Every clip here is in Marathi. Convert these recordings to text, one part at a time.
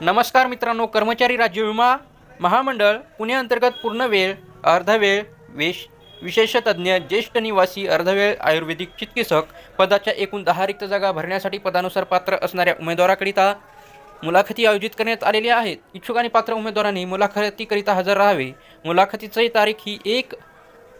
नमस्कार मित्रांनो कर्मचारी राज्य विमा महामंडळ पुणे अंतर्गत पूर्णवेळ अर्धवेळ वेश विशेषतज्ञ ज्येष्ठ निवासी अर्धवेळ आयुर्वेदिक चिकित्सक पदाच्या एकूण दहा रिक्त जागा भरण्यासाठी पदानुसार पात्र असणाऱ्या उमेदवाराकरिता मुलाखती आयोजित करण्यात आलेल्या आहेत. इच्छुक आणि पात्र उमेदवारांनी मुलाखतीकरिता हजर राहावे. मुलाखतीची तारीख ही एक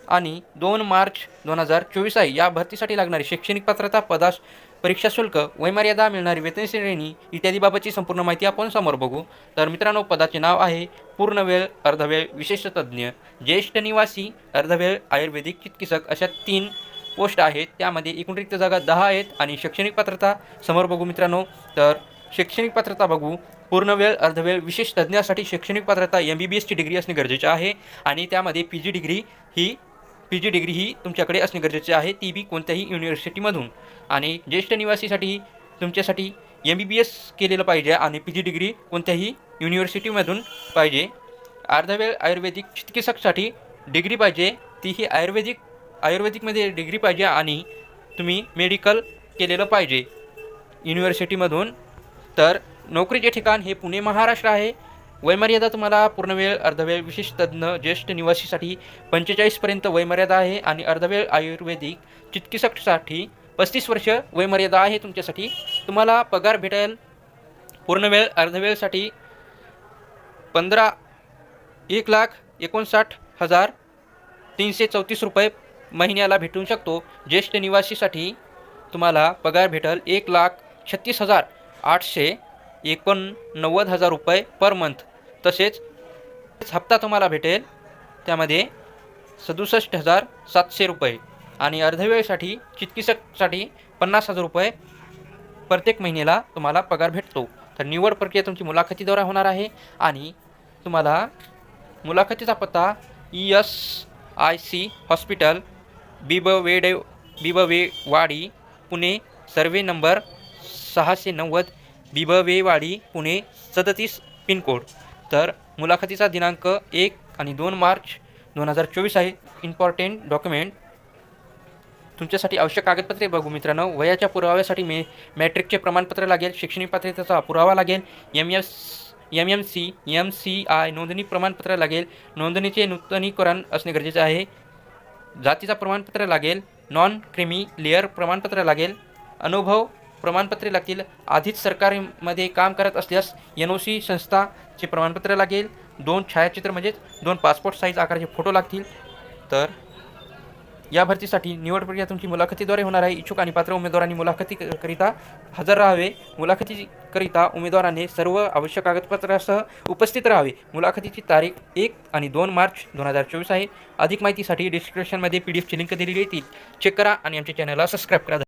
आणि दोन मार्च दोन हजार चोवीस आहे. या भरतीसाठी लागणारी शैक्षणिक पात्रता पदास परीक्षा शुल्क वयमर्यादा मिळणारी वेतन श्रेणी इत्यादीबाबतची संपूर्ण माहिती आपण समोर बघू. तर मित्रांनो पदाचे नाव आहे पूर्णवेळ अर्धवेळ विशेषतज्ञ ज्येष्ठ निवासी अर्धवेळ आयुर्वेदिक चिकित्सक अशा तीन पोस्ट आहेत. त्यामध्ये एकूण रिक्त जागा दहा आहेत आणि शैक्षणिक पात्रता समोर बघू मित्रांनो. तर शैक्षणिक पात्रता बघू. पूर्णवेळ अर्धवेळ विशेष तज्ज्ञासाठी शैक्षणिक पात्रता एम बी बी एसची डिग्री असणे गरजेचे आहे. आणि त्यामध्ये पी जी डिग्री ही पी जी डिग्री ही तुमच्याकडे असणे गरजेचे आहे ती बी कोणत्याही युनिव्हर्सिटीमधून आणि ज्येष्ठ निवासीसाठी तुमच्यासाठी एम बी बी एस केलेलं पाहिजे आणि पी जी डिग्री कोणत्याही युनिव्हर्सिटीमधून पाहिजे. अर्धवेळ आयुर्वेदिक चिकित्सकसाठी डिग्री पाहिजे ती ही आयुर्वेदिक आयुर्वेदिकमध्ये डिग्री पाहिजे आणि तुम्ही मेडिकल केलेलं पाहिजे युनिव्हर्सिटीमधून तर नोकरीचे ठिकाण हे पुणे महाराष्ट्र आहे. वयमर्यादा तुम्हाला पूर्णवेळ अर्धवेळ विशेष तज्ज्ञ ज्येष्ठ निवासीसाठी पंचेचाळीसपर्यंत वयमर्यादा आहे आणि अर्धवेळ आयुर्वेदिक चिकित्सकसाठी पस्तीस वर्ष वयमर्यादा आहे तुमच्यासाठी. तुम्हाला पगार भेटेल. पूर्णवेळ अर्धवेळसाठी पंधरा एक लाख एकोणसाठ हजार तीनशे चौतीस रुपये महिन्याला भेटू शकतो. ज्येष्ठ निवासीसाठी तुम्हाला पगार भेटेल एक लाख छत्तीस हजार आठशे एकोणनव्वद हजार रुपये पर मंथ. तसेच हप्ता तुम्हाला भेटेल. त्यामध्ये सदुसष्ट हजार सातशे रुपये आणि अर्धवेळसाठी चिकित्सकसाठी पन्नास हजार रुपये प्रत्येक महिन्याला तुम्हाला पगार भेटतो. तर निवड प्रक्रिया तुमची मुलाखतीद्वारे होणार आहे आणि तुम्हाला मुलाखतीचा पत्ता E S I C hospital बिबवेडे Bibwewadi Pune survey number सहाशे नव्वद बिबवेवाडी पुणे सदतीस पिनकोड. तर मुलाखतीचा दिनांक एक आणि दोन मार्च दोन हजार चोवीस आहे. इम्पॉर्टंट डॉक्युमेंट तुमच्यासाठी आवश्यक कागदपत्रे बघू मित्रांनो. वयाच्या पुराव्यासाठी मे मॅट्रिकचे प्रमाणपत्र लागेल. शैक्षणिक पात्रतेचा पुरावा लागेल. M S M M C M C I नोंदणी प्रमाणपत्र लागेल. नोंदणीचे नूतनीकरण असणे गरजेचे आहे. जातीचा प्रमाणपत्र लागेल. नॉन क्रिमी लेअर प्रमाणपत्र लागेल. अनुभव प्रमाणपत्रे लागतील. आधीच सरकारमध्ये काम करत असल्यास एन ओ सी संस्था चे प्रमाणपत्र लागेल. दोन छायाचित्र म्हणजेच दोन पासपोर्ट साईज आकाराचे फोटो लागतील. तर या भरतीसाठी निवड प्रक्रिया तुमची मुलाखतीद्वारे होणार आहे. इच्छुक आणि पात्र उमेदवारांनी मुलाखतीकरिता हजर राहावे. मुलाखतीकरिता उमेदवाराने सर्व आवश्यक कागदपत्रासह उपस्थित राहावे. मुलाखतीची तारीख एक आणि दोन मार्च दोन हजार चोवीस आहे. अधिक माहितीसाठी डिस्क्रिप्शनमध्ये पी डी एफची लिंक दिलेली येतील. चेक करा आणि आमच्या चॅनलला सबस्क्राईब करा.